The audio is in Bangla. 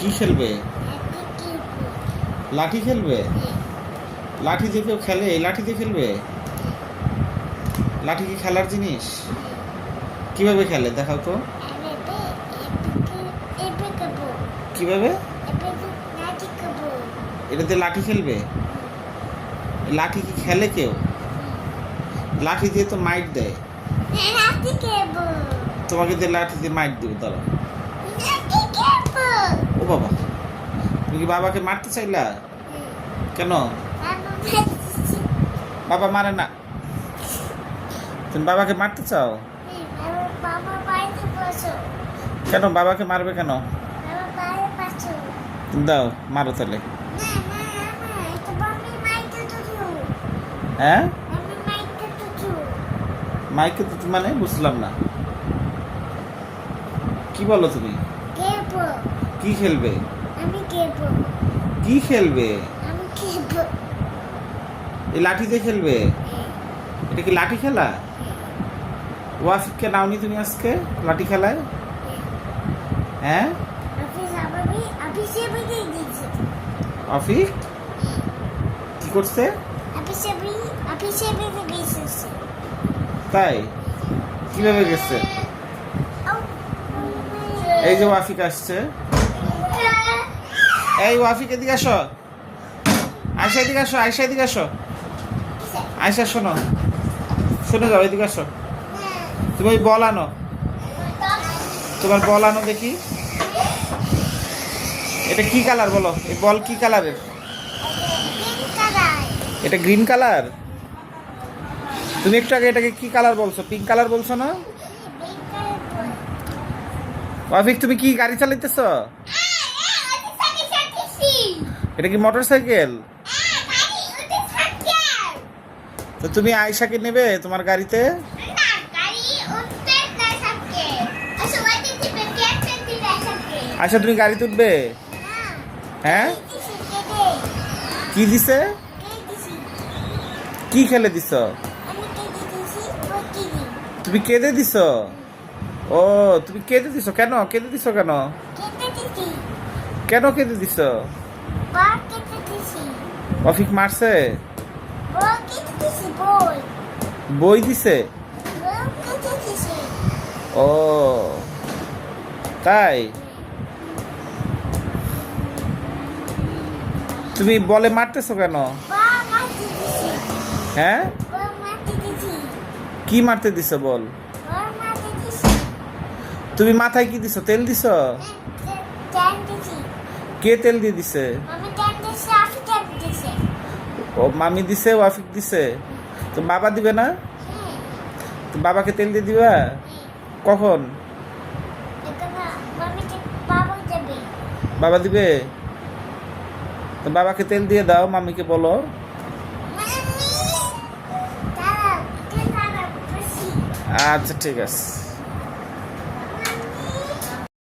কি খেলবে? লাঠি খেলবে? লাঠি দিয়ে কেউ খেলে লাঠি দিয়ে খেলবে? লাঠি কি খেলার জিনিস? কীভাবে খেলে? দেখাও তো। কীভাবে? এটাতে লাঠি খেলবে? লাঠি কি খেলে কেউ? লাঠি দিয়ে তো মাইট দেয়। তোমাকে দিয়ে লাঠি দিয়ে মাইট দেবে তারা বাবা? তুমি কি বাবাকে মারতে চাইলা? কেন? বাবা মারে না। তুমি বাবাকে মারতে চাও? কেন? বাবাকে মারবে কেন? দাও, মারো তাহলে। হ্যাঁ? মাইকে তো মানে বুঝলাম না। কি বলো তুমি? কি খেলবে? আমি কেবো কি খেলবে? আমি কেবো এই লাঠি দিয়ে খেলবে এটা কি লাঠি খেলা? ওয়াফিককে নাওনি তুমি আজকে লাঠি খেলায়? হ্যাঁ। অফিস আমি অফিসে কি করছে? তাই? কীভাবে গেছে? এই যে ওয়াফিক আসছে। এই ওয়াফিক, এদিকে আসো। আয়সা এদিকে আসো আয়সা এদিকে আসো। আয়সা শোনো। শোনো যাও, এদিকে আসো। তুমি বল আনো। তোমার বল আনো দেখি। এটা কি কালার বলো? এই বল কি কালারের? এটা গ্রিন কালার? তুমি একটু আগে এটাকে কি কালার বলছো? পিঙ্ক কালার বলছো না? ওয়াফিক, তুমি কি গাড়ি চালাইতেছো? এটা কি মোটর সাইকেল তো তুমি আয়সাকে নেবে তোমার গাড়িতে? আয়সা তুমি গাড়ি তুলবে? হ্যাঁ। কি দিছে কি খেলে দিছ? তুমি কেঁদে দিছ? ও তুমি কেঁদে দিছ কেন? কেঁদে দিছ কেন? কেন কেঁদে দিছ? অফিক মারছে? বই দিছে? ও, তাই? তুমি বলে মারতেছো কেন? হ্যাঁ? কি মারতে দিছ বল? তুমি মাথায় কি দিছ? তেল দিছ? কে তেল দিয়ে দিছে? ও মামি দিছে ওয়াফিক দিছে? তো বাবা দিবে না? তো বাবাকে তেল দিয়ে দিবা? কখন? বাবা দিবে। তো বাবাকে তেল দিয়ে দাও মামিকে বলো। আচ্ছা ঠিক আছে।